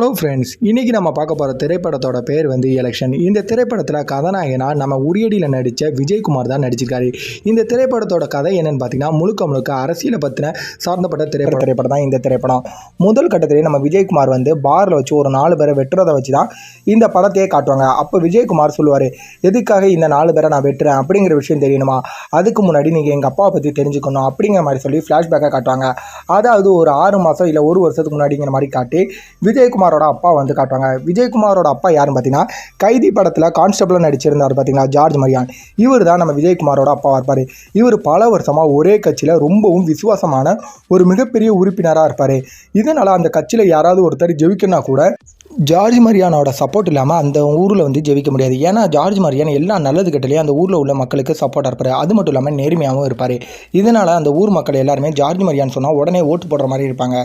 Hello friends இன்றைக்கி நம்ம பார்க்க போகிற திரைப்படத்தோட பேர் வந்து எலெக்ஷன் இந்த திரைப்படத்தில் கதாநாயகனா நம்ம உரியடியில் நடித்த விஜயகுமார் தான் நடிச்சிருக்காரு. இந்த திரைப்படத்தோட கதை என்னென்னு பார்த்தீங்கன்னா முழுக்க முழுக்க அரசியலை பற்றின சார்ந்தப்பட்ட திரைப்பட திரைப்படம் தான் இந்த திரைப்படம். முதல் கட்டத்திலே நம்ம விஜயகுமார் வந்து பாரில் வச்சு ஒரு நாலு பேரை வெட்டுறதை வச்சு தான் இந்த படத்தையே காட்டுவாங்க. அப்போ விஜயகுமார் சொல்லுவார் எதுக்காக இந்த நாலு பேரை நான் வெட்டுறேன்? அப்படிங்கிற விஷயம் தெரியணுமா? அதுக்கு முன்னாடி நீங்கள் எங்கள் அப்பாவை பற்றி தெரிஞ்சுக்கணும் அப்படிங்கிற மாதிரி சொல்லி ஃப்ளாஷ்பேக்காக காட்டுவாங்க. அதாவது ஒரு ஆறு மாதம் இல்லை ஒரு வருஷத்துக்கு முன்னாடிங்கிற மாதிரி காட்டி விஜயகுமார் விஜயகுமாரோட அப்பா வந்து காட்டுவாங்க. விஜயகுமாரோட அப்பா யாருன்னு பார்த்தீங்கன்னா கைதி படத்தில் கான்ஸ்டபிளாக நடிச்சிருந்தார் பார்த்தீங்கன்னா ஜார்ஜ் மரியான். இவர் தான் நம்ம விஜயகுமாரோட அப்பாவாக இருப்பார். இவர் பல வருஷமாக ஒரே கட்சியில் ரொம்பவும் விசுவாசமான ஒரு மிகப்பெரிய உறுப்பினராக இருப்பார். இதனால் அந்த கட்சியில் யாராவது ஒருத்தர் ஜெயிக்கணும்னா கூட ஜார்ஜ் மரியானோட சப்போர்ட் இல்லாமல் அந்த ஊரில் வந்து ஜெயிக்க முடியாது. ஏன்னா ஜார்ஜ் மரியான் எல்லா நல்லது கட்டலையும் அந்த ஊரில் உள்ள மக்களுக்கு சப்போர்ட்டாக இருப்பார் அது மட்டும் இல்லாமல் நேர்மையாகவும் இருப்பார். இதனால் அந்த ஊர் மக்கள் எல்லாருமே ஜார்ஜ் மரியான் சொன்னால் உடனே ஓட்டு போடுற மாதிரி இருப்பாங்க.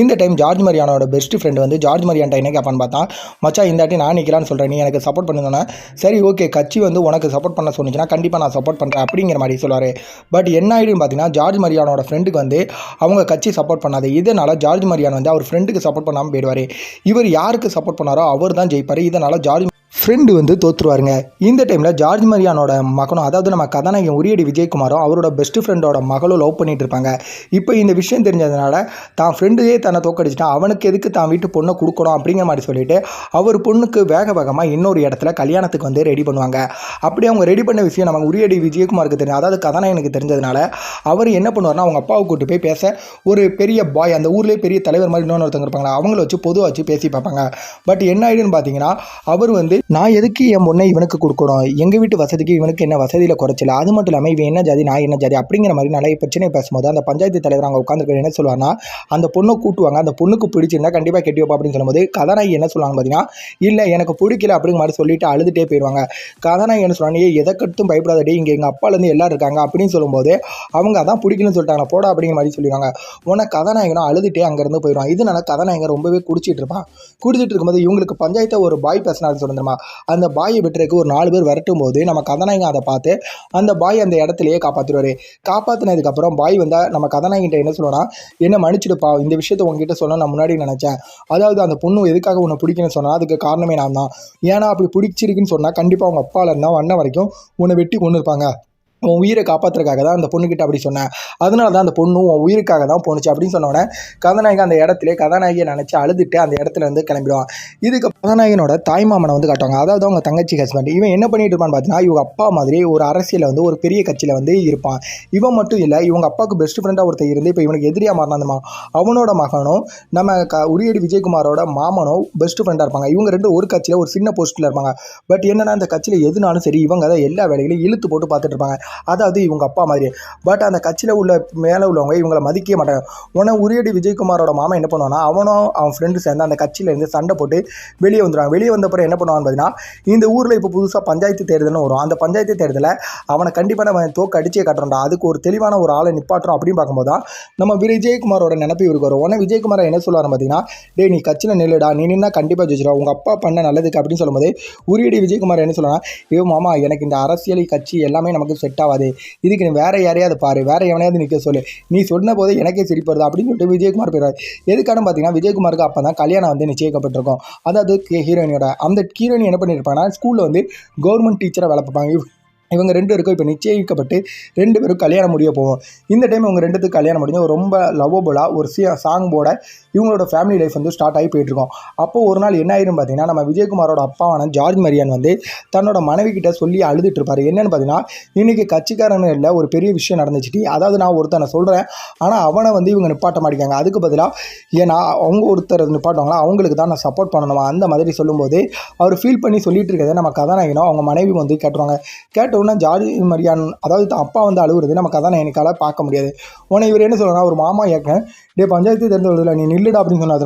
இந்த டைம் ஜார்ஜ் மரியானோட பெஸ்ட் ஃப்ரெண்டு வந்து ஜார்ஜ் மரியான் என்ன கேட்பான்னு பார்த்தா மச்சா இந்தாட்டி நான் நிற்கலான்னு சொல்கிறேன் நீ எனக்கு சப்போர்ட் பண்ணுங்கன்னா சரி ஓகே கட்சி வந்து உனக்கு சப்போர்ட் பண்ண சொன்னிச்சுன்னா கண்டிப்பாக நான் சப்போர்ட் பண்ணுறேன் அப்படிங்கிற மாதிரி சொல்லுவார். பட் என்ன ஆயிடுன்னு பார்த்தீங்கன்னா ஜார்ஜ் மரியானோட ஃப்ரெண்டுக்கு வந்து அவங்க கட்சி சப்போர்ட் பண்ணாது. இதனால் ஜார்ஜ் மரியான் வந்து அவர் ஃப்ரெண்டுக்கு சப்போர்ட் பண்ணாமல் போயிடுவார். இவர் யாருக்கு சப்போர்ட் பண்ணாரோ அவர் தான் ஜெயிப்பார். இதனால் ஜார்ஜ் ஃப்ரெண்டு வந்து தோற்றுருவாருங்க இந்த டைமில் ஜார்ஜ் மரியானோட மகனும் அதாவது நம்ம கதாநாயகன் உரியடி விஜயகுமாரும் அவரோட பெஸ்ட் ஃப்ரெண்டோட மகளும் லவ் பண்ணிட்டு இருப்பாங்க. இப்போ இந்த விஷயம் தெரிஞ்சதுனால தான் ஃப்ரெண்டே தன்னை தோக்கடிச்சிட்டான் அவனுக்கு எதுக்கு தான் வீட்டு பொண்ணை கொடுக்கணும் அப்படிங்கிற மாதிரி சொல்லிட்டு அவர் பொண்ணுக்கு வேக வேகமாக இன்னொரு இடத்துல கல்யாணத்துக்கு வந்து ரெடி பண்ணுவாங்க. அப்படி அவங்க ரெடி பண்ண விஷயம் நம்ம உரியடி விஜயகுமாருக்கு தெரியும் அதாவது கதாநாயகனுக்கு தெரிஞ்சதுனால அவர் என்ன பண்ணுவார்னா அவங்க அப்பாவை கூட்டு போய் பேச ஒரு பெரிய பாய் அந்த ஊர்லேயே பெரிய தலைவர் மாதிரி இன்னொன்று ஒருத்தங்க இருப்பாங்களா அவங்கள வச்சு பொதுவாக வச்சு பேசி பார்ப்பாங்க. பட் என்ன ஆயிடுன்னு பார்த்தீங்கன்னா அவர் வந்து நான் எதுக்கு என் பொண்ணை இவனுக்கு கொடுக்கணும்? எங்கள் வீட்டு வசதிக்கு இவனுக்கு என்ன வசதியில் குறைச்சல? அது மட்டும் இல்லாமல் இவன் என்ன ஜாதி நான் என்ன ஜாதி அப்படிங்கிற மாதிரி நிறைய பிரச்சனை பேசும்போது அந்த பஞ்சாயத்து தலைவர் அங்கே உட்காந்துருக்க என்ன சொல்லுவாங்கன்னா அந்த பொண்ணை கூட்டுவாங்க. அந்த பொண்ணுக்கு பிடிச்சிருந்தா கண்டிப்பாக கெட்டி வைப்பா அப்படின்னு சொல்லும்போது கதாநாயகி என்ன சொல்லுவாங்க பார்த்தீங்கன்னா இல்லை எனக்கு பிடிக்கல அப்படிங்கிற மாதிரி சொல்லிட்டு அழுதுகிட்டே போயிடுவாங்க கதாநாயகி என்ன சொல்லுவாங்க எதை கட்டும் பயப்படாதடி இங்கே எங்கள் அப்பாலேருந்து எல்லாம் இருக்காங்க அப்படின்னு சொல்லும்போது அவங்க அதான் பிடிக்கலன்னு சொல்லிட்டாங்க. போடா அப்படிங்கிற மாதிரி சொல்லிடுவாங்க. உன கதாநாயகனும் அழுதுகிட்டே அங்கேருந்து போயிடுவான். இதனால கதாநாயகன் ரொம்பவே குடிச்சிட்டு இருப்பான். குடிச்சிட்டு இருக்கும்போது இவங்களுக்கு பஞ்சாயத்தை ஒரு பாய் பேசினாரு சொல்லுமா அந்த பாயை வெட்டுறதுக்கு ஒரு நாலு பேர் விரட்டும் போது நம்ம கதாநாயகன் அதை பார்த்து அந்த பாய் அந்த இடத்துலயே காப்பாற்றிடுவார் காப்பாற்றினதுக்கப்புறம் பாய் வந்தால் நம்ம கதாநாயகிட்ட என்ன சொல்லுவானா என்ன மன்னிச்சிடுப்பா இந்த விஷயத்த உங்ககிட்ட சொல்ல நான் முன்னாடி நினச்சேன். அதாவது அந்த பொண்ணு எதுக்காக உன்னை பிடிக்கணும்னு சொன்னால் அதுக்கு காரணமே நான் தான் ஏன்னா அப்படி பிடிச்சிருக்குன்னு சொன்னால் கண்டிப்பாக அவங்க அப்பால இருந்தால் வண்ண வரைக்கும் உன்னை வெட்டி கொண்டு இருப்பாங்க உன் உயிரை காப்பாற்றுறதுக்காக தான் அந்த பொண்ணுக்கிட்ட அப்படி சொன்னேன். அதனால தான் அந்த பொண்ணு உன் உயிருக்காக தான் போணுச்சு அப்படின்னு சொன்னோடனே கதாநாயகி கதாநாயகன் அந்த இடத்துல கதாநாயகியை நினச்சி அழுதுட்டு அந்த இடத்துல இருந்து கிளம்பிடுவான். இதுக்கு கதாநாயகனோட தாய் மாமனை வந்து காட்டுவாங்க. அதாவது அவங்க தங்கச்சி ஹஸ்பண்ட் இவன் என்ன பண்ணிட்டு இருப்பான்னு பார்த்தீங்கன்னா இவங்க அப்பா மாதிரி ஒரு அரசியலில் வந்து ஒரு பெரிய கட்சியில் வந்து இருப்பான். இவன் மட்டும் இல்லை இவங்க அப்பாவுக்கு பெஸ்ட் ஃப்ரெண்டாக ஒருத்தர் இருந்து இப்போ இவனுக்கு எதிரியாக மாறினா அவனோட மகனும் நம்ம க உரியடி விஜயகுமாரோட மாமனும் பெஸ்ட் ஃப்ரெண்டாக இருப்பாங்க. இவங்க ரெண்டு ஒரு கட்சியில் ஒரு சின்ன போஸ்ட்டில் இருப்பாங்க. பட் என்னென்னா அந்த கட்சியில் எதுனாலும் சரி இவங்க தான் எல்லா வேலைகளையும் இழுத்து போட்டு பார்த்துட்டு இருப்பாங்க. அதாவது இவங்க அப்பா மாதிரி. பட் அந்த கட்சியில் உள்ள மேலே உள்ளவங்க இவங்களை மதிக்கவே மாட்டாங்க. உடனே உரியடி விஜயகுமாரோட மாமா என்ன பண்ணுவான்னா அவனும் அவன் ஃப்ரெண்டு சேர்ந்து அந்த கட்சியிலேருந்து சண்டை போட்டு வெளியே வந்துடுவான் வெளியே வந்தப்பறம் என்ன பண்ணுவான்னு பார்த்தீங்கன்னா இந்த ஊரில் இப்போ புதுசாக பஞ்சாயத்து தேர்தல்னு வரும். அந்த பஞ்சாயத்து தேர்தலில் அவனை கண்டிப்பாக நம்ம தோக்கு அடிச்சே கட்டுறோம்டா. அதுக்கு ஒரு தெளிவான ஒரு ஆளை நிப்பாட்டுறோம் அப்படின்னு பார்க்கும்போது தான் நம்ம விஜயகுமாரோட நினப்பு இவருக்கு வரும். உடனே விஜயகுமார் என்ன சொல்லுவார் பார்த்தீங்கன்னா டேய் நீ கட்சியில் நில்லுடா. நீ நின்னா கண்டிப்பாக ஜெயிச்சிடும் உங்கள் அப்பா பண்ண நல்லதுக்கு அப்படின்னு சொல்லும்போது உரியடி விஜயகுமார் என்ன சொல்லுவாங்க ஐயோ மாமா எனக்கு இந்த அரசியல் கட்சி எல்லாமே நமக்கு செட் ஆகாது. இதுக்கு நீ வேற யாரையாவது பாரு வேற எவனையாவது நிற்க சொல்லு. நீ சொன்ன போதே எனக்கே சிரிப்பு வருது அப்படின்னு சொல்லிட்டு விஜயகுமார் போயிடுவார் எதுக்கான பார்த்தீங்கன்னா விஜயகுமாருக்கு அப்போ தான் கல்யாணம் வந்து நிச்சயிக்கப்பட்டிருக்கும். அதாவது ஹீரோயினோட அந்த ஹீரோயின் என்ன பண்ணியிருப்பாங்கன்னா ஸ்கூலில் வந்து கவர்மெண்ட் டீச்சராக வேலை பார்ப்பாங்க. இவங்க ரெண்டு பேருக்கும் இப்போ நிச்சயிக்கப்பட்டு ரெண்டு பேரும் கல்யாணம் முடிய போவோம் இந்த டைம் இவங்க ரெண்டுத்துக்கு கல்யாணம் முடிஞ்சு ரொம்ப லவ்வபுளாக ஒரு சி சாங் போட இவங்களோட ஃபேமிலி லைஃப் வந்து ஸ்டார்ட் ஆகி போயிட்டுருக்கோம் அப்போ ஒரு நாள் என்ன ஆயிரும் பார்த்தீங்கன்னா நம்ம விஜயகுமாரோட அப்பாவான ஜார்ஜ் மரியான் வந்து தன்னோட மனைவி கிட்ட சொல்லி அழுதுட்டு இருப்பார். என்னென்னு பார்த்தீங்கன்னா இன்றைக்கி கட்சிக்காரன் இல்லை ஒரு பெரிய விஷயம் நடந்துச்சுட்டு அதாவது நான் ஒருத்தனை சொல்கிறேன் ஆனால் அவனை வந்து இவங்க நிப்பாட்ட மாட்டேங்காங்க அதுக்கு பதிலாக ஏன்னா அவங்க ஒருத்தர் நிப்பாட்டுவாங்களா அவங்களுக்கு தான் நான் சப்போர்ட் பண்ணணுமா? அந்த மாதிரி சொல்லும்போது அவர் ஃபீல் பண்ணி சொல்லிட்டு இருக்கிறத நம்ம கதாநாயகனும் அவங்க மனைவி வந்து கேட்டுருவாங்க. அழுவுனா ஜார்ஜ் மரியான் அதாவது தான் அப்பா வந்து அழுகுறது நம்ம கதாநாயகனுக்கால பார்க்க முடியாது. உன இவர் என்ன சொல்றாருன்னா ஒரு மாமா ஏக்க டே பஞ்சாயத்து தேர்தல் நீ நில்லுடா அப்படின்னு சொன்னா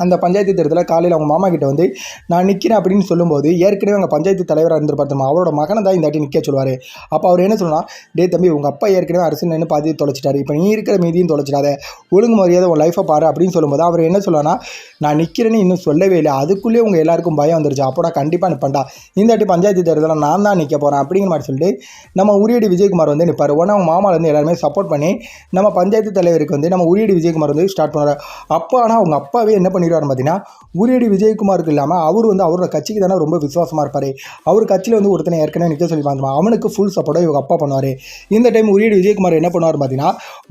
அந்த பஞ்சாயத்து தேர்தலில் காலையில் அவங்க மாமா கிட்ட வந்து நான் நிற்கிறேன் அப்படின்னு சொல்லும்போது ஏற்கனவே அவங்க பஞ்சாயத்து தலைவராக இருந்திருப்பார் தெரியுமா அவரோட மகனை தான் இந்த ஆட்டி நிற்க சொல்லுவார். அப்போ அவர் என்ன சொல்லலாம் டே தம்பி உங்கள் அப்பா ஏற்கனவே அரசு நின்று பாதி தொலைச்சிட்டாரு. இப்போ நீ இருக்கிற மீதியும் தொலைச்சிடாத. ஒழுங்கு மரியாதை உன் லைஃப்பை பாரு அப்படின்னு சொல்லும்போது அவர் என்ன சொல்லனா நான் நிற்கிறேன்னு இன்னும் சொல்லவே இல்லை. அதுக்குள்ளேயே உங்கள் எல்லாருக்கும் பயம் வந்துருச்சு. அப்போ நான் கண்டிப்பாக நிற்பேன்டா இந்த ஆட்டி பஞ்சாயத்து தேர்தலில் நான் தான் நிற்க போகிறேன் அப்படிங்கிற மாதிரி சொல்லிட்டு நம்ம உரியடி விஜயகுமார் வந்து நிற்பார் உடனே அவங்க மாமாவில் வந்து எல்லாருமே சப்போர்ட் பண்ணி நம்ம பஞ்சாயத்து தலைவருக்கு வந்து நம்ம உரியடி விஜயகுமார் வந்து ஸ்டார்ட் பண்ணுறாரு அப்போ ஆனால் அவங்க அப்பாவே என்ன பண்ணி பண்ணிடுவார் பார்த்தீங்கன்னா உரியடி விஜயகுமாருக்கு இல்லாமல் அவர் வந்து அவரோட கட்சிக்கு தானே ரொம்ப விசுவாசமாக இருப்பார். அவர் கட்சியில் வந்து ஒருத்தனை ஏற்கனவே நிற்க சொல்லி பார்த்துமா அவனுக்கு ஃபுல் சப்போர்ட்டாக இவங்க அப்பா பண்ணுவார். இந்த டைம் உரியடி விஜயகுமார் என்ன பண்ணுவார் பார்த்தீங்கன்னா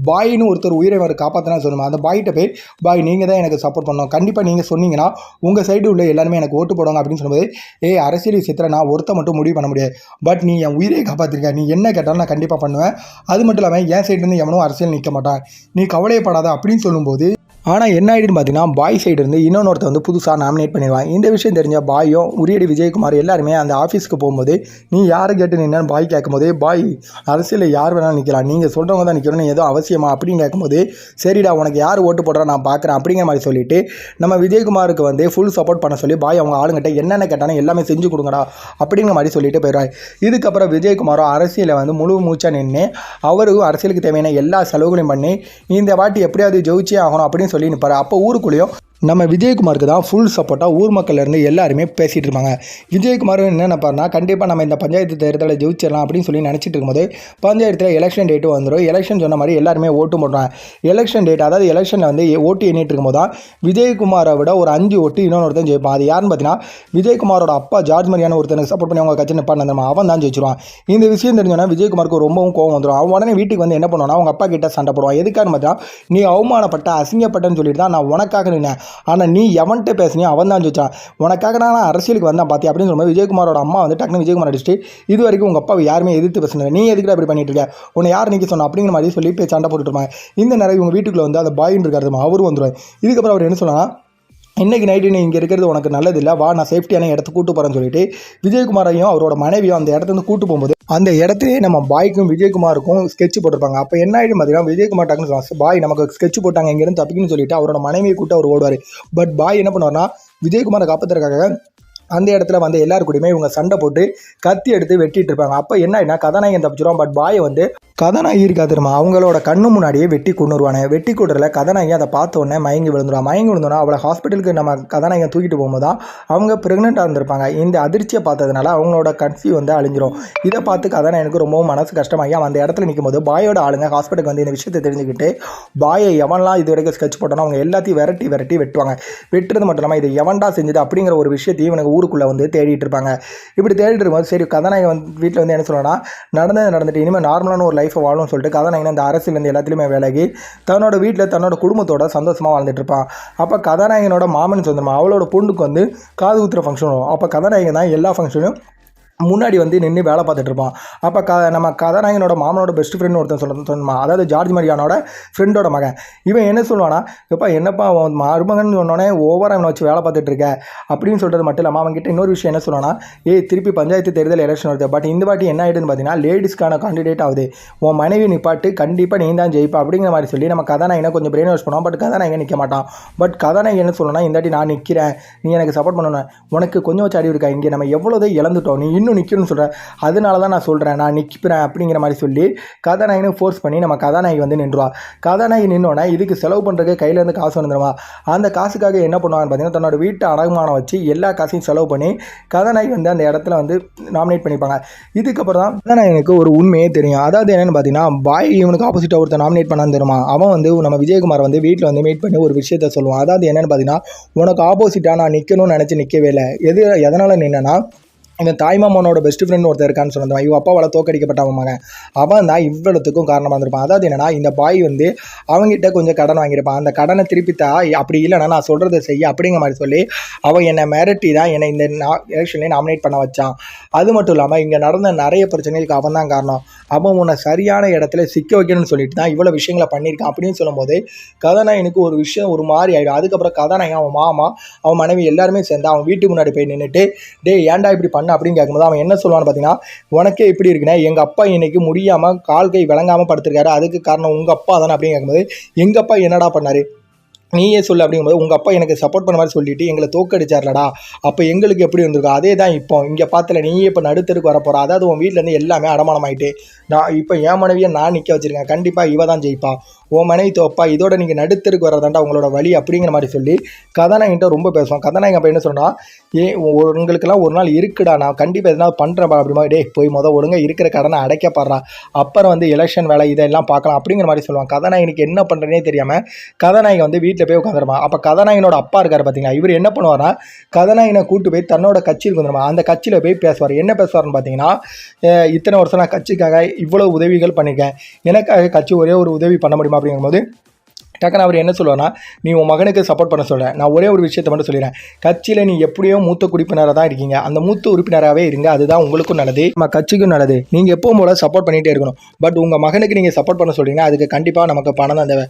பாயின்னு ஒருத்தர் உயிரை அவர் காப்பாற்றினா சொல்லுமா அந்த பாய்கிட்ட போய் பாய் நீங்கள் தான் எனக்கு சப்போர்ட் பண்ணணும். கண்டிப்பாக நீங்கள் சொன்னீங்கன்னா உங்கள் சைடு உள்ள எல்லாருமே எனக்கு ஓட்டு போடுவாங்க அப்படின்னு சொல்லும்போது ஏ அரசியல் விஷயத்தில் நான் ஒருத்த மட்டும் முடிவு பண்ண முடியாது. பட் நீ என் உயிரை காப்பாற்றிருக்க நீ என்ன கேட்டாலும் நான் கண்டிப்பாக பண்ணுவேன். அது மட்டும் இல்லாமல் என் சைடுலேருந்து எவனும் அரசியல் நிற்க மாட்டான். நீ கவலையப்படாத அப்படின்னு சொல்லும்போது ஆனால் என்ன ஆகிடுன்னு பார்த்தீங்கன்னா பாய் சைடு இருந்து இன்னொருத்த வந்து புதுசாக நாமினேட் பண்ணிடுவாங்க இந்த விஷயம் தெரிஞ்ச பாயும் உரியடி விஜயகுமார் எல்லாருமே அந்த ஆஃபீஸ்க்கு போகும்போது நீ யாரை கேட்டு நின்னு பாய் கேட்கும்போது பாய் அரசியலில் யார் வேணாலும் நிற்கலாம் நீங்கள் சொல்கிறவங்க தான் நிற்கணும்னு ஏதோ அவசியமா? அப்படின்னு கேட்கும்போது சரிடா உனக்கு யார் ஓட்டு போடுறா நான் பார்க்குறேன் அப்படிங்கிற மாதிரி சொல்லிட்டு நம்ம விஜயகுமாருக்கு வந்து ஃபுல் சப்போர்ட் பண்ண சொல்லி பாய் அவங்க ஆளுங்கிட்ட என்னென்ன கேட்டாலும் எல்லாமே செஞ்சு கொடுங்கடா அப்படிங்கிற மாதிரி சொல்லிட்டு போயிடுவாங்க இதுக்கப்புறம் விஜயகுமாரும் அரசியலை வந்து முழு மூச்சாக நின்று அவரும் அரசியலுக்கு தேவையான எல்லா செலவுகளையும் பண்ணி இந்த வாட்டி எப்படியாவது ஜெயிச்சே ஆகணும் அப்படின்னு சொல்லி நிற்பார் அப்போ ஊருக்குள்ளேயும் நம்ம விஜயகுமாருக்கு தான் ஃபுல் சப்போர்ட்டாக ஊர் மக்கள்லேருந்து எல்லாருமே பேசிகிட்டு இருப்பாங்க. விஜயகுமார் என்ன நினைப்பாருனா கண்டிப்பாக நம்ம இந்த பஞ்சாயத்து தேர்தலை ஜெயிச்சிடலாம் அப்படின்னு சொல்லி நினச்சிட்டு இருக்கும்போது பஞ்சாயத்தில் எலெக்ஷன் டேட்டு வந்துடும் எலெக்ஷன் சொன்ன மாதிரி எல்லாருமே ஓட்டு போடுறாங்க. எலெக்ஷன் டேட் அதாவது எலெக்ஷனில் வந்து ஓட்டு எண்ணிட்டு இருக்கும்போது தான் விஜயகுமாரை விட ஒரு அஞ்சு ஓட்டு இன்னொருத்தன் ஜெயிப்பான். அது யாருன்னு பார்த்தீங்கன்னா விஜயகுமாரோட அப்பா ஜார்ஜ் மரியான ஒருத்தனுக்கு சப்போர்ட் பண்ணி அவங்க கட்சி நிப்பான் அவன் தான் ஜெயிச்சிருவான். இந்த விஷயம் தெரிஞ்சோன்னா விஜயகுமாருக்கு ரொம்பவும் கோவம் வந்துடும் அவன் உடனே வீட்டுக்கு வந்து என்ன பண்ணுவான் அவங்க அப்பா கிட்ட சண்டை போடுவான். எதுக்கான்னு பார்த்தா நீ அவமானப்பட்ட அசிங்கப்பட்டன்னு சொல்லிட்டு தான் நான் உனக்காக நின்னேன். ஆனால் நீ எவன்கிட்ட பேசினியோ அவன் தான் ஜெயிச்சான். உனக்காக நான் அரசியலுக்கு வந்தேன் பார்த்தி அப்படின்னு சொல்லும்போது விஜயகுமாரோட அம்மா வந்து டக்குனு விஜயகுமார் அடிச்சுட்டு இது வரைக்கும் உங்கள் அப்பா யாருமே எதிர்த்து பேசுனது நீ எதுக்கு அப்படி பண்ணிட்டு இருக்க? உன்னை யார் நிற்க சொன்னா? அப்படிங்கிற மாதிரி சொல்லி போய் சண்டை போட்டுட்டு இருப்பாங்க. இந்த நேரம் இவங்க வீட்டுக்குள்ள வந்து அந்த பாயின்னு இருக்காரு அவரும் வந்துடுவார் இதுக்கப்புறம் அவர் என்ன சொன்னால் இன்றைக்கி நைட்டு நீ இங்கே இருக்கிறது உனக்கு நல்லது இல்லை வா நான் சேஃப்டியான இடத்துக்கு கூட்டு போகிறேன்னு சொல்லிட்டு விஜயகுமாரையும் அவரோட மனைவியும் அந்த இடத்துலேருந்து கூட்டு போகும்போது அந்த இடத்துலயே நம்ம பாய்க்கும் விஜயகுமாருக்கும் ஸ்கெட்ச் போட்டிருப்பாங்க. அப்போ என்ன ஆகிடும் பார்த்தீங்கன்னா விஜயகுமார் டக்குன்னு சொல்லுவாங்க பாய் நமக்கு ஸ்கெட்ச் போட்டாங்க இங்கேருந்து தப்பிக்கணும்னு சொல்லிட்டு அவரோட மனைவியை கூட்டு அவர் ஓடுவார். பட் பாய் என்ன பண்ணுவார்னா விஜயகுமாரை காப்பாற்றுறதுக்காக அந்த இடத்துல வந்து எல்லாரு கூடயுமே இவங்க சண்டை போட்டு கத்தி எடுத்து வெட்டிட்டு இருப்பாங்க. அப்போ என்ன ஆயிடுனா கதாநாயகன் தப்பிச்சிடும் பட் பாயை வந்து கதாநாயகி இருக்கா தெரியுமா? அவங்களோட கண்ணு முன்னாடியே வெட்டி கொண்டு வருவானே. வெட்டி கொண்டுறல கதாநாயகி அதை பார்த்த உடனே மயங்கி விழுந்துருவான் மயங்கி விழுந்தோன்னா அவளை ஹாஸ்பிட்டலுக்கு நம்ம கதாநாயகன் தூக்கிட்டு போகும்போது தான் அவங்க ப்ரெக்னெண்ட்டாக இருந்திருப்பாங்க. இந்த அதிர்ச்சியை பார்த்ததுனால அவங்களோட கன்ஃபியூ வந்து அழிஞ்சிரும். இதை பார்த்து கதாநாயகனுக்கு ரொம்பவும் மனசு கஷ்டமாகி அவன் அந்த இடத்துல நிற்கும் போது பாயோட ஆளுங்க ஹாஸ்பிட்டலுக்கு வந்து இந்த விஷயத்தை தெரிஞ்சுக்கிட்டு பாயை எவன்லாம் இது வரைக்கும் ஸ்கெட்ச் போட்டோன்னா அவங்க எல்லாத்தையும் விரட்டி விரட்டி வெட்டுவாங்க. வெட்டுறது மட்டும் இல்லாமல் இது எவன்டா செஞ்சது அப்படிங்கிற ஒரு விஷயத்தையும் இவனுக்கு ஊருக்குள்ளே வந்து தேடிட்டு இருப்பாங்க. இப்படி தேடிட்டு இருக்கும்போது சரி கதாநாயகன் வந்து வீட்டில் வந்து என்ன சொல்லணும்னா நடந்தது நடந்துட்டு இனிமேல் நார்மலான ஒரு லைஃப் லைஃப்பை வாழும்னு சொல்லிட்டு கதாநாயகன் அந்த அரசியலேருந்து எல்லாத்துலேயுமே விலகி தன்னோட வீட்டில் தன்னோட குடும்பத்தோட சந்தோஷமாக வாழ்ந்துட்டு இருப்பான். அப்போ கதாநாயகனோட மாமன் சொந்தமா அவளோட பொண்ணுக்கு வந்து காது ஊத்துற ஃபங்க்ஷன் வரும். அப்போ கதாநாயகன் தான் எல்லா ஃபங்க்ஷனும் முன்னாடி வந்து நின்று வேலை பார்த்துட்டு இருப்பான். அப்போ க நம்ம கதாநாயகனோட மாமனோட பெஸ்ட் ஃப்ரெண்ட் ஒருத்தன் சொல்ல சொன்னான். அதாவது ஜார்ஜ் மரியானோட ஃப்ரெண்டோட மகன். இவன் என்ன சொல்லுவானா இப்போ என்னப்பா அவன் மருமகன் சொன்னோடனே ஓவராக அவனை வச்சு வேலை பார்த்துட்டு இருக்க? அப்படின்னு சொல்கிறது மட்டும் இல்லாமல் அவன்கிட்ட இன்னொரு விஷயம் என்ன சொல்லுவானா ஏய் திருப்பி பஞ்சாயத்து தேர்தல் எலெக்ஷன் வருது. பட் இந்த வாட்டி என்ன ஆகிடுன்னு பார்த்தீங்கன்னா லேடிஸ்க்கான கேண்டிடேட் ஆகுது. உன் மனைவி நிப்பாட்டு கண்டிப்பாக நீ தான் ஜெயிப்பா. அப்படிங்கிற மாதிரி சொல்லி நம்ம கதாநாயகனை கொஞ்சம் பிரெயின் வாஷ் பண்ணுவோம் பட் கதாநாயகன் நிற்க மாட்டான். பட் கதாநாயகன் என்ன சொல்லணும்னா இந்த வாட்டி நான் நிற்கிறேன் நீ எனக்கு சப்போர்ட் பண்ணணும். உனக்கு கொஞ்சம் வச்சு அறிவு இருக்கா? இங்கே நம்ம எவ்வளோதே இழந்துட்டோம். நீ இன்னும் நிற்கணும்னு சொல்கிறேன் அதனால தான் நான் சொல்கிறேன் நான் நிற்கிறேன் அப்படிங்கிற மாதிரி சொல்லி கதாநாயகனை ஃபோர்ஸ் பண்ணி நம்ம கதாநாயகி வந்து நின்றுவா. கதாநாயகி நின்னோடனே இதுக்கு செலவு பண்ணுறதுக்கு கையிலேருந்து காசு வந்துடுவா அந்த காசுக்காக என்ன பண்ணுவான்னு பார்த்தீங்கன்னா தன்னோட வீட்டு அடகுமானம் வச்சு எல்லா காசையும் செலவு பண்ணி கதாநாயகி வந்து அந்த இடத்துல வந்து நாமினேட் பண்ணிப்பாங்க. இதுக்கப்புறம் தான் கதாநாயகனுக்கு ஒரு உண்மையே தெரியும். அதாவது என்னென்னு பார்த்தீங்கன்னா பாய் இவனுக்கு ஆப்போசிட்டாக ஒருத்தர் நாமினேட் பண்ணான்னு தெரியுமா? அவன் வந்து நம்ம விஜயகுமார் வந்து வீட்டில் வந்து மீட் பண்ணி ஒரு விஷயத்த சொல்லுவான். அதாவது என்னென்னு பார்த்தீங்கன்னா உனக்கு ஆப்போசிட்டாக நான் நிற்கணும்னு நினச்சி நிற்கவே இல்லை. எது எதனால் நின்னா இந்த தாய்மாமனோட பெஸ்ட் ஃப்ரெண்ட் ஒருத்தர் இருக்கான்னு சொன்னவன் இவன் அப்பாவால் தோக்கடிக்கப்பட்ட அவன் மகன். அவன் தான் இவ்வளோத்துக்கும் காரணமாக இருந்திருப்பான் அதாவது என்னன்னா இந்த பாய் வந்து அவங்ககிட்ட கொஞ்சம் கடன் வாங்கியிருப்பான். அந்த கடனை திருப்பித்தா அப்படி இல்லைன்னா நான் சொல்கிறத செய்ய அப்படிங்கிற மாதிரி சொல்லி அவன் என்னை மிரட்டி தான் என்னை இந்த எலெக்ஷன்லேயே நாமினேட் பண்ண வச்சான். அது மட்டும் இல்லாமல் இங்கே நடந்த நிறைய பிரச்சனைகளுக்கு அவன் தான் காரணம். அவன் உன்னை சரியான இடத்துல சிக்க வைக்கணும்னு சொல்லிட்டு தான் இவ்வளோ விஷயங்களை பண்ணியிருக்கான் அப்படின்னு சொல்லும்போது கதாநாயகனுக்கு ஒரு விஷயம் ஒரு மாதிரி ஆகிடும் அதுக்கப்புறம் கதாநாயகன் அவன் மாமா அவன் மனைவி எல்லாருமே சேர்ந்து அவன் வீட்டுக்கு முன்னாடி போய் நின்றுட்டு டே ஏன்டா இப்படி பண்ண அப்படின்னு கேட்கும்போது அவன் என்ன சொல்லுவான்னு பார்த்தீங்கன்னா உனக்கே இப்படி இருக்குன்னா எங்கள் அப்பா இன்னைக்கு முடியாமல் கால் கை விளங்காமல் படுத்திருக்காரு. அதுக்கு காரணம் உங்கள் அப்பா தானே. அப்படின்னு கேட்கும்போது எங்கள் அப்பா என்னடா பண்ணார்? நீயே சொல்லு. அப்படிங்கும்போது உங்கள் அப்பா எனக்கு சப்போர்ட் பண்ண மாதிரி சொல்லிட்டு எங்களை தோக்கடிச்சார்லடா. அப்போ எங்களுக்கு எப்படி இருந்திருக்கும்? அதே தான் இப்போ. இங்கே பார்த்தல நீயே இப்போ நடுத்தருக்கு வர போகிற அதாவது உன் வீட்டிலேருந்து எல்லாமே அடமானம் ஆயிட்டு நான் இப்போ என் மனைவியை நான் நிற்க வச்சுருக்கேன். கண்டிப்பாக இவ தான் ஜெயிப்பா. உன் மனைவி தோப்பா இதோட நீங்கள் நடுத்தருக்கு வரதாண்டா உங்களோட வழி அப்படிங்கிற மாதிரி சொல்லி கதாநாயகிட்ட ரொம்ப பேசுவோம் கதாநாயகன் அப்போ என்ன சொன்னால் ஏ உங்களுக்கெல்லாம் ஒரு நாள் இருக்குடா நான் கண்டிப்பாக எதனா பண்ணுறேன் அப்படிமா டேய் போய் மொதல் ஒழுங்காக இருக்கிற கடனை அடைக்கப்படுறா அப்புறம் வந்து எலெக்ஷன் வேலை இதெல்லாம் பார்க்கலாம் அப்படிங்கிற மாதிரி சொல்லுவான். கதாநாயகனுக்கு என்ன பண்ணுறேனே தெரியாமல் கதாநாயகன் வந்து வீட்டில் போய் உட்காந்துருமா அப்போ கதாநாயகனோட அப்பா இருக்கார் பார்த்தீங்களா இவர் என்ன பண்ணுவார்னா கதாநாயகனை கூட்டு போய் தன்னோட கட்சியில் வந்துருமா அந்த கட்சியில் போய் பேசுவார். என்ன பேசுவார்னு பார்த்தீங்கன்னா இத்தனை வருஷம் நான் கட்சிக்காக இவ்வளோ உதவிகள் பண்ணியிருக்கேன் எனக்காக கட்சி ஒரே ஒரு உதவி பண்ண முடியும்? அப்படிங்கும்போது டக்குன்னு அவர் என்ன சொல்லுவேன்னா நீ உன் மகனுக்கு சப்போர்ட் பண்ண சொல்கிறேன் நான் ஒரே ஒரு விஷயத்தை மட்டும் சொல்லிடுறேன். கட்சியில் நீ எப்படியோ மூத்த உறுப்பினராக தான் இருக்கீங்க. அந்த மூத்த உறுப்பினராகவே இருங்க. அதுதான் உங்களுக்கும் நல்லது. நம்ம கட்சிக்கும் நல்லது. நீங்கள் எப்பவும் போல சப்போர்ட் பண்ணிகிட்டே இருக்கணும். பட் உங்கள் மகனுக்கு நீங்கள் சப்போர்ட் பண்ண சொல்கிறீங்கன்னா அதுக்கு கண்டிப்பாக நமக்கு பணம் தான் தேவை.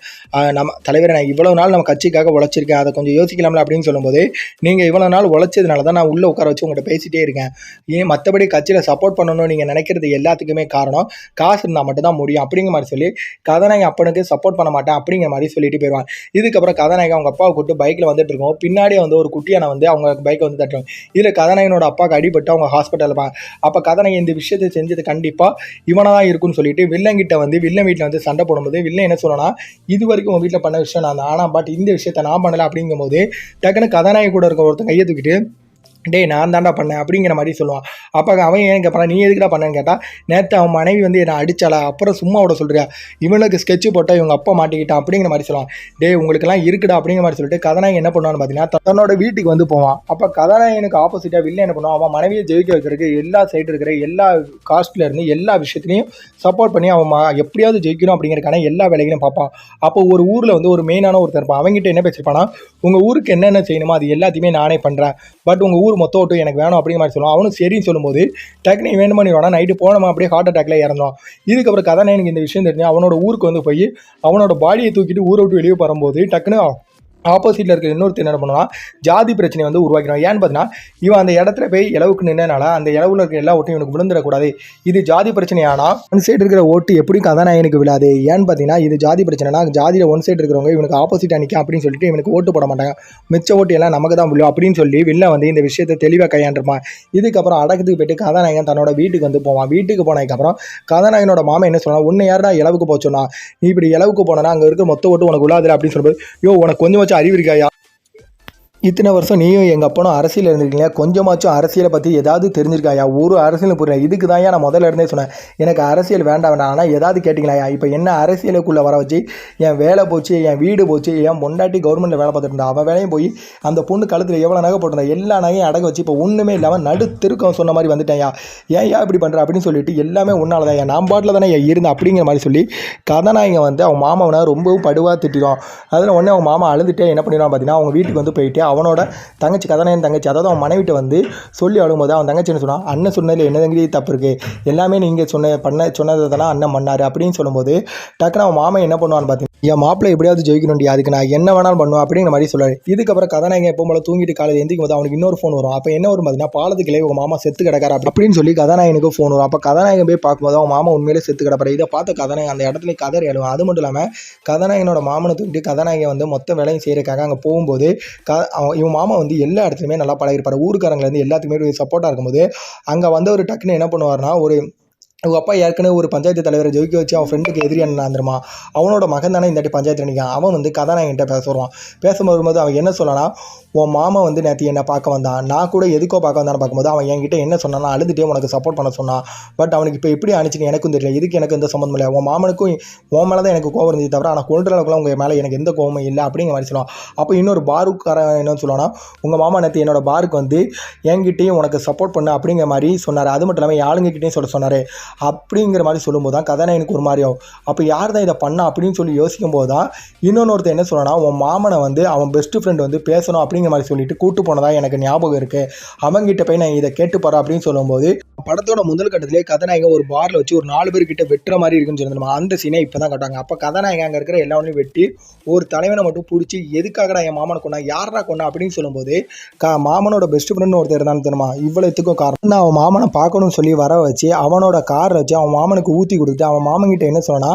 நம்ம தலைவர் நான் இவ்வளோ நாள் நம்ம கட்சிக்காக உழைச்சிருக்கேன். அதை கொஞ்சம் யோசிக்கலாம்ல அப்படின்னு சொல்லும்போது நீங்கள் இவ்வளோ நாள் உழைச்சதுனால தான் நான் உள்ளே உட்கார வச்சு உங்கள்கிட்ட பேசிட்டே இருக்கேன். ஏன் மற்றபடி கட்சியில் சப்போர்ட் பண்ணணும்னு நீங்கள் நினைக்கிறது எல்லாத்துக்குமே காரணம். காசு இருந்தால் மட்டும்தான் முடியும். அப்படிங்கிற மாதிரி சொல்லி கதை நான் அப்பனுக்கு சப்போர்ட் பண்ண மாட்டேன். அப்படிங்கிற மாதிரி சொல்லி சொல்லிட்டு போயிடுவான் இதுக்கப்புறம் கதாநாயகன் அவங்க அப்பாவை கூட்டு பைக்கில் வந்துட்டு இருக்கோம் பின்னாடியே வந்து ஒரு குட்டியான வந்து அவங்க பைக்கை வந்து தட்டுவாங்க. இதில் கதாநாயகனோட அப்பாவுக்கு அடிபட்டு அவங்க ஹாஸ்பிட்டலில் இருப்பாங்க அப்போ கதாநாயகன் இந்த விஷயத்தை செஞ்சது கண்டிப்பாக இவனாக தான் இருக்கும்னு சொல்லிட்டு வில்லங்கிட்ட வந்து வில்லன் வீட்டில் வந்து சண்டை போடும்போது வில்லன் என்ன சொல்லணும்னா இது வரைக்கும் உங்கள் வீட்டில் பண்ண விஷயம் நான் ஆனால் பட் இந்த விஷயத்தை நான் பண்ணலை. அப்படிங்கும்போது டக்குன்னு கதாநாயகன் கூட இருக்க ஒருத்தன் கையை தூக்கிட்டு டேய் நான் தான்டா பண்ணேன் அப்படிங்கிற மாதிரி சொல்லுவான். அப்போ அவன் ஏன் கேட்பான் நீ எதுக்குடா பண்ணேன்னு கேட்டால் நேற்று அவன் மனைவி வந்து என்னை அடித்தாளா அப்புறம் சும்மா விட சொல்கிறியா இவனுக்கு ஸ்கெட்ச் போட்டால் இவங்க அப்பா மாட்டிக்கிட்டான் அப்படிங்கிற மாதிரி சொல்லுவான். டேய் உங்களுக்கெல்லாம் இருக்குடா அப்படிங்கிற மாதிரி சொல்லிட்டு கதாநாயகன் என்ன பண்ணுவான்னு பார்த்தீங்கன்னா தன்னோட வீட்டுக்கு வந்து போவான். அப்போ கதாநாயகனுக்கு ஆப்போசிட்டாக வில்ல என்ன பண்ணுவான்? அவன் மனைவியை ஜெயிக்க வைக்கிறதுக்கு எல்லா சைடு இருக்கிற எல்லா காஸ்ட்ல இருந்து எல்லா விஷயத்துலையும் சப்போர்ட் பண்ணி அவன் எப்படியாவது ஜெயிக்கணும் அப்படிங்கிறக்கான எல்லா வேலைகளையும் பார்ப்பான். அப்போ ஒரு ஊரில் வந்து ஒரு மெயினான ஒருத்தர் இருப்பான். அவங்ககிட்ட என்ன பேசியிருப்பானா உங்கள் ஊருக்கு என்னென்ன செய்யணுமோ அது எல்லாத்தையுமே நானே பண்ணுறேன் பட் உங்கள் ஊர் மொத்த ஓட்டும் எனக்கு வேணும் அப்படிங்கிற மாதிரி சொல்லுவான். அவனும் சரின்னு சொல்லும்போது டக்குனு வேணும் பண்ணிடுவானா நைட்டு போனோமா அப்படியே ஹார்ட் அட்டாக்ல இறந்தோம் இதுக்கப்புறம் கதாநாயகனுக்கு இந்த விஷயம் தெரிஞ்சு அவனோட ஊருக்கு வந்து போய் அவனோட பாடியை தூக்கிட்டு ஊரை விட்டு வெளியே வரும்போது டக்குன்னு ஆப்போசிட்டில் இருக்கிற இன்னொருத்தர் என்ன பண்ணுவான் ஜாதி பிரச்சனை வந்து உருவாக்கிறான் ஏன்னு பார்த்தீங்கன்னா இவன் அந்த இடத்துல போய் இளவுக்கு நின்றனால அந்த இளவுல இருக்கிற எல்லா ஓட்டையும் இவனுக்கு விழுந்துடக்கூடாது. இது ஜாதி பிரச்சனை ஆனால் ஒன் சைடு இருக்கிற ஓட்டு எப்படி கதாநாயகனுக்கு விழாது? ஏன்னு பார்த்தீங்கன்னா இது ஜாதி பிரச்சனைனா ஜாதியில் ஒன் சைடு இருக்கிறவங்க இவனுக்கு ஆப்போசிட்டாக நிற்க அப்படின்னு சொல்லிட்டு இவனுக்கு ஓட்டு போட மாட்டாங்க. மிச்ச ஓட்டு எல்லாம் நமக்கு தான் விழும் அப்படின்னு சொல்லி வெளில வந்து இந்த விஷயத்தை தெளிவாக கையாண்டிருப்பான். இதுக்கப்புறம் அடக்கத்துக்கு போயிட்டு கதாநாயகன் தன்னோட வீட்டுக்கு வந்து போவான். வீட்டுக்கு போனதுக்கப்புறம் கதாநாயகனோட மாமா என்ன சொன்னான் உன்னை யாரா இளவுக்கு போச்சோன்னா நீ இப்படி இளவுக்கு போனா அங்கே இருக்க மொத்த ஓட்டு உனக்கு விழாது அப்படின்னு சொல்லும்போது யோ உனக்கு கொஞ்சம் வச்சு அறிவு இருக்காயா இத்தனை வருஷம் நீயும் எங்கள் அப்பனும் அரசியல் இருந்திருக்கீங்க. கொஞ்சமாச்சும் அரசியலை பற்றி ஏதாவது தெரிஞ்சிருக்காயா? ஒரு அரசியல் புரியல. இதுக்கு தான் நான் முதல்ல இருந்தே சொன்னேன். எனக்கு அரசியல் வேண்டாம் வேண்டாம். ஆனால் ஏதாவது கேட்டிங்களாயா இப்போ என்ன அரசியலுக்குள்ளே வர வச்சு என் வேலை போச்சு என் வீடு போச்சு என் பொண்டாட்டி கவர்மெண்ட்டில் வேலை பார்த்துட்டு இருந்தா அவன் வேலையும் போய் அந்த பொண்ணு கழுத்தில் எவ்வளோ நகை போட்டிருந்தா எல்லா நகையும் அடக வச்சு இப்போ ஒன்றுமே இல்லாமல் நடு திருக்கம் சொன்ன மாதிரி வந்துட்டேன் ஏன் ஏன் இப்படி பண்ணுற அப்படின்னு சொல்லிட்டு எல்லாமே உன்னால தான் நான் பாட்டில் தானே இருந்தேன் அப்படிங்கிற மாதிரி சொல்லி கதாநாயகன் வந்து அவன் மாமாவனை ரொம்பவும் படுவாக திட்டிடும் அதில் உடனே அவன் மாமா அழுதுட்டே என்ன பண்ணிடுவான் பார்த்தீங்கன்னா அவங்க வீட்டுக்கு வந்து போயிட்டு அவனோட தங்கச்சி கதாநாயகன் தங்கச்சி அதாவது அவன் மனைவிட்ட வந்து சொல்லி அழும்போது அவன் தங்கச்சி என்ன சொன்னான் அண்ணன் சொன்னதில் என்ன தங்கி தப்பு இருக்குது எல்லாமே நீங்கள் சொன்ன பண்ண சொன்னதை தானே அண்ணன் பண்ணார் அப்படின்னு சொல்லும்போது டக்குனு அவன் மாமன் என்ன பண்ணுவான்னு பார்த்தீங்கன்னா என் மாப்பிள்ளை எப்படியாவது ஜெயிக்கணும்டி அதுக்கு நான் என்ன வேணாலும் பண்ணுவேன் அப்படிங்கிற மாதிரி சொல்லுவாரு. இதுக்கப்புறம் கதாநாயகன் எப்போ போல தூங்கிட்டு காலையில் எந்திக்கும் போது அவனுக்கு இன்னொரு ஃபோன் வரும். அப்போ என்ன வரும் பார்த்தீங்கன்னா பாலத்துக்கு கிளை உங்கள் மாமா செத்து கிடக்காரு? அப்படின்னு சொல்லி கதாநாயகனுக்கு ஃபோன் வரும். அப்போ கதாநாயகன் போய் பார்க்கும்போது அவன் மாமா உண்மையிலே செத்து கிடப்பாரு. இதை பார்த்த கதாநாயகன் அந்த இடத்துல கதறி அழுவான். அது மட்டும் இல்லாமல் கதாநாயகனோட மாமனை தூக்கிட்டு கதாநாயகன் வந்து மொத்த வேலையும் செய்யறதுக்காக அங்கே போகும்போது க அவன் இவன் மாமா வந்து எல்லா இடத்துலையுமே நல்லா பழகிருப்பார் ஊருக்காரங்கலேருந்து எல்லாத்துக்குமே சப்போர்ட்டாக இருக்கும்போது அங்கே வந்து ஒரு டக்குன்னு என்ன பண்ணுவார்னா ஒரு உங்கள் அப்பா ஏற்கனவே ஒரு பஞ்சாயத்து தலைவரை ஜெயிக்க வச்சு அவன் ஃப்ரெண்டுக்கு எதிரி அண்ணாந்துருமா? அவனோட மகன் தானே இந்தாட்டி பஞ்சாயத்து நிற்கான் அவன் வந்து கதாநாயகன்ட்ட பேச வருவான் பேச வரும்போது அவன் என்ன சொன்னான்னா உன் மாமா வந்து நேற்று என்னை பார்க்க வந்தான். நான் கூட எதுக்கோ பார்க்க வந்தான்னு பார்க்கும்போது அவன் என்கிட்ட என்ன சொன்னான் அழுதுகிட்டே உனக்கு சப்போர்ட் பண்ண சொன்னான். பட் அவனுக்கு இப்போ எப்படி அனுச்சுன்னு எனக்கும் தெரியல. இதுக்கு எனக்கு எந்த சம்மந்தம் இல்லை. உன் மாமனுக்கும் உன் மேலே தான் எனக்கு கோவம் இருந்தது தவிர ஆனால் கொள்ற அளவுக்குலாம் உங்கள் மேலே எனக்கு எந்த கோவமும் இல்லை அப்படிங்கிற மாதிரி சொல்லுவான். அப்போ இன்னொரு பாருக்காரன் என்னன்னு சொல்லுவான்னா உங்கள் மாமா நேற்று என்னோட பாருக்கு வந்து என்கிட்டையும் உனக்கு சப்போர்ட் பண்ண அப்படிங்கிற மாதிரி சொன்னார். அது மட்டும் இல்லாமல் ஆளுங்கக்கிட்டையும் சொல்ல சொன்னார். அப்படிங்கிற மாதிரி சொல்லும்போது தான் கதாநாயகனுக்கு ஒரு மாதிரி ஆகும். அப்போ யார் தான் இதை பண்ணா அப்படின்னு சொல்லி யோசிக்கும் போது தான் இன்னொன்னொருத்தர் என்ன சொல்லணும்னா உன் மாமனை வந்து அவன் பெஸ்ட் ஃப்ரெண்ட் வந்து பேசணும் அப்படிங்கிற மாதிரி சொல்லிட்டு கூட்டு போனதாக எனக்கு ஞாபகம் இருக்குது அவங்ககிட்ட போய் நான் இதை கேட்டு போகிறேன் அப்படின்னு சொல்லும்போது படத்தோட முதல் கட்டத்திலே கதாநாயகன் ஒரு பாரில் வச்சு ஒரு நாலு பேர் கிட்ட வெட்டுற மாதிரி இருக்குன்னு சொல்லியிருந்தோம் அந்த சீனை இப்போ தான் காட்டாங்க அப்போ கதாநாயகன் அங்கே இருக்கிற எல்லாவனையும் வெட்டி ஒரு தலைவனை மட்டும் பிடிச்சி எதுக்காகடா என் மாமனை கொண்டா யாரா கொண்டா அப்படின்னு சொல்லும்போது கா மாமனோட பெஸ்ட் ஃப்ரெண்ட் ஒருத்தர் இருந்தான்னு தெரியுமா? இவ்வளோத்துக்கும் காரணம். நான் அவன் மாமனை பார்க்கணும்னு சொல்லி வர வச்சு அவனோட காரை வச்சு அவன் மாமனுக்கு ஊற்றி கொடுத்துட்டு அவன் மாமன்கிட்ட என்ன சொன்னா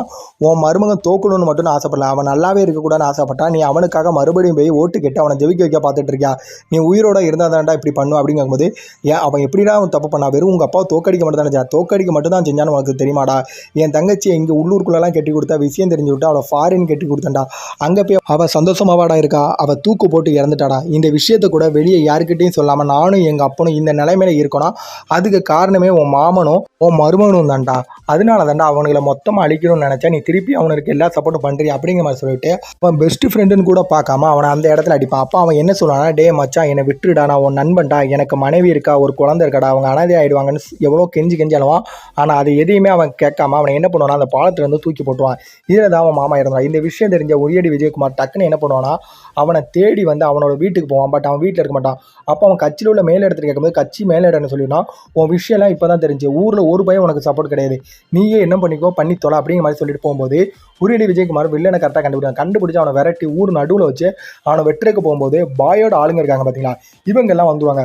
உன் மருமகன் தோக்கணும்னு மட்டும் நான் ஆசைப்படல. அவன் நல்லாவே இருக்கக்கூடாதுன்னு ஆசைப்பட்டான் நீ அவனுக்காக மறுபடியும் போய் ஓட்டு கேட்டு அவனை ஜெபிக்க வைக்க பார்த்துட்டு இருக்கியா? நீ உயிரோட இருந்தால் தான்டா இப்படி பண்ணும் அப்படிங்கும்போது ஏன் அவன் எப்படிடா அவன் தப்பு பண்ணா? வெறும் உங்கள் அப்பா அப்பா தோக்கடிக்க மட்டும் தான் செஞ்சான் தோக்கடிக்க மட்டும் தான் செஞ்சான்னு உனக்கு தெரியுமாடா? என் தங்கச்சியை இங்கே உள்ளூருக்குள்ளெல்லாம் கட்டி கொடுத்தா விஷயம் தெரிஞ்சு விட்டு அவளை ஃபாரின் கட்டி கொடுத்தேன்டா. அங்கே போய் அவள் சந்தோஷமாவாடா இருக்கா? அவள் தூக்கு போட்டு இறந்துட்டாடா. இந்த விஷயத்தை கூட வெளியே யாருக்கிட்டையும் சொல்லாமல் நானும் எங்கள் அப்பனும் இந்த நிலைமையில இருக்கணும். அதுக்கு காரணமே உன் மாமனும் உன் மருமகனும் தான்டா. அதனால தான்டா அவனுங்களை மொத்தமாக அழிக்கணும்னு நினச்சா நீ திருப்பி அவனுக்கு எல்லா சப்போர்ட்டும் பண்ணுறீ அப்படிங்கிற மாதிரி சொல்லிட்டு அவன் பெஸ்ட் ஃப்ரெண்டுன்னு கூட பார்க்காம அவனை அந்த இடத்துல அடிப்பான். அப்போ அவன் என்ன சொல்லுவானா டே மச்சான் என்னை விட்டுடா நான் உன் நண்பன்டா. எனக்கு மனைவி இருக்கா ஒரு குழந்தை இருக்காடா. அவங்க அனாதை ஆயிடுவாங்கன்னு எவ்வளோ கெஞ்சி கெஞ்சி அழுவான் ஆனால் அது எதையுமே அவன் கேட்காம அவனை என்ன பண்ணுவானா அந்த பாலத்துலேருந்து தூக்கி போட்டுருவான். இதில் தான் அவன் மாமா இருந்தான் இந்த விஷயம் தெரிஞ்ச உரியடி விஜயகுமார் டக்குன்னு என்ன பண்ணுவானா அவனை தேடி வந்து அவனோட வீட்டுக்கு போவான். பட் அவன் வீட்டில் இருக்க மாட்டான். அப்போ அவன் கட்சியில் உள்ள மேல் இடத்துல கேட்கும்போது கட்சி மேல் இடம்னு சொல்லிடுவான். உன் விஷயம்லாம் இப்போ தான் தெரிஞ்சு. ஊரில் ஒரு பையன் உனக்கு சப்போர்ட் கிடையாது. நீயே என்ன பண்ணிக்கோ பண்ணி தொலை அப்படிங்கிற மாதிரி சொல்லிட்டு போகும்போது உரியடி விஜயகுமார் வில்லனை கரெக்டாக கண்டுபிடிச்சான் கண்டுபிடிச்சு அவனை விரட்டி ஊர் நடுவில் வச்சு அவனை வெட்டுறதுக்கு போகும்போது பாயோட ஆளுங்க இருக்காங்க பார்த்தீங்களா இவங்கெல்லாம் வந்துருவாங்க.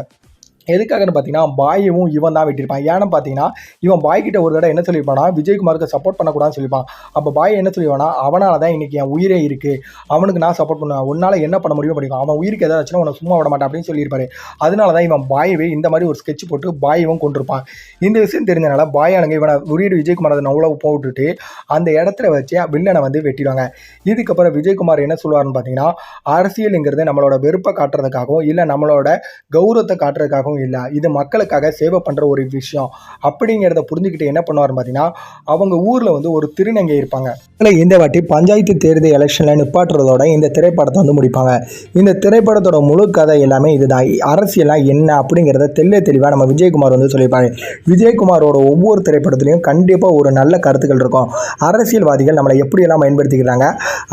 எதுக்காகன்னு பார்த்தீங்கன்னா பாயும் இவன் தான் வெட்டியிருப்பான். ஏன்னு பார்த்தீங்கன்னா இவன் பாய் கிட்ட ஒரு தடவை என்ன சொல்லியிருப்பானா விஜயகுமாருக்கு சப்போர்ட் பண்ணக்கூடாதுன்னு சொல்லியிருப்பான். அப்போ பாய் என்ன சொல்லிடுவானா அவனால தான் இன்றைக்கி என் உயிரே இருக்குது அவனுக்கு நான் சப்போர்ட் பண்ணுவேன் உன்னால் என்ன பண்ண முடியும் படிக்கும் அவன் உயிருக்கு ஏதாவது உன்னை சும்மா விட மாட்டான் அப்படின்னு சொல்லியிருப்பாரு. அதனால தான் இவன் பாயவே இந்த மாதிரி ஒரு ஸ்கெட்ச் போட்டு பாயவும் கொண்டிருப்பான். இந்த விஷயம் தெரிஞ்சனால பாயானுங்க இவனை உரியடு விஜயகுமார் அதை நவ்வளவு போட்டுட்டு அந்த இடத்துல வச்சு வில்லனை வந்து வெட்டிடுவாங்க. இதுக்கப்புறம் விஜயகுமார் என்ன சொல்லுவாருன்னு பார்த்தீங்கன்னா அரசியலுங்கிறது நம்மளோட வெறுப்பை காட்டுறதுக்காகவும் இல்லை நம்மளோட கௌரவத்தை காட்டுறதுக்காகவும் இல்லை. இது மக்களுக்காக சேவை பண்ணுற ஒரு விஷயம். அப்படிங்கிறத புரிஞ்சுக்கிட்டு என்ன பண்ணுவார் பார்த்தீங்கன்னா அவங்க ஊரில் வந்து ஒரு திருநங்கை இருப்பாங்க. அதில் இந்த வாட்டி பஞ்சாயத்து தேர்தல் எலெக்ஷனில் நிப்பாட்டுறதோட இந்த திரைப்படத்தை வந்து முடிப்பாங்க. இந்த திரைப்படத்தோட முழு கதை எல்லாமே இதுதான். அரசியலாம் என்ன அப்படிங்கிறத தெல்ல தெளிவாக நம்ம விஜயகுமார் வந்து சொல்லியிருப்பாங்க விஜயகுமாரோட ஒவ்வொரு திரைப்படத்துலையும் கண்டிப்பாக ஒரு நல்ல கருத்துக்கள் இருக்கும். அரசியல்வாதிகள் நம்மளை எப்படியெல்லாம் பயன்படுத்திக்கிறாங்க?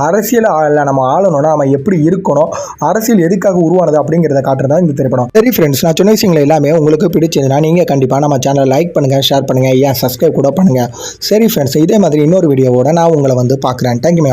அரசியலில் நம்ம ஆளணும்னா நம்ம எப்படி இருக்கணும்? அரசியல் எதுக்காக உருவானது அப்படிங்கிறத காட்டுறது இந்த திரைப்படம். சரி ஃப்ரெண்ட்ஸ் நான் சொன்ன விஷயங்கள் எல்லாமே உங்களுக்கு பிடிச்சதுன்னா நீங்கள் கண்டிப்பாக நம்ம சேனலை லைக் பண்ணுங்கள் ஷேர் பண்ணுங்கள் ஏன் சப்ஸ்கிரைப் கூட பண்ணுங்கள் சரி ஃப்ரெண்ட்ஸ் இதே மாதிரி இன்னொரு வீடியோவோட நான் உங்களை வந்து பார்க்குறேன். தேங்க்யூ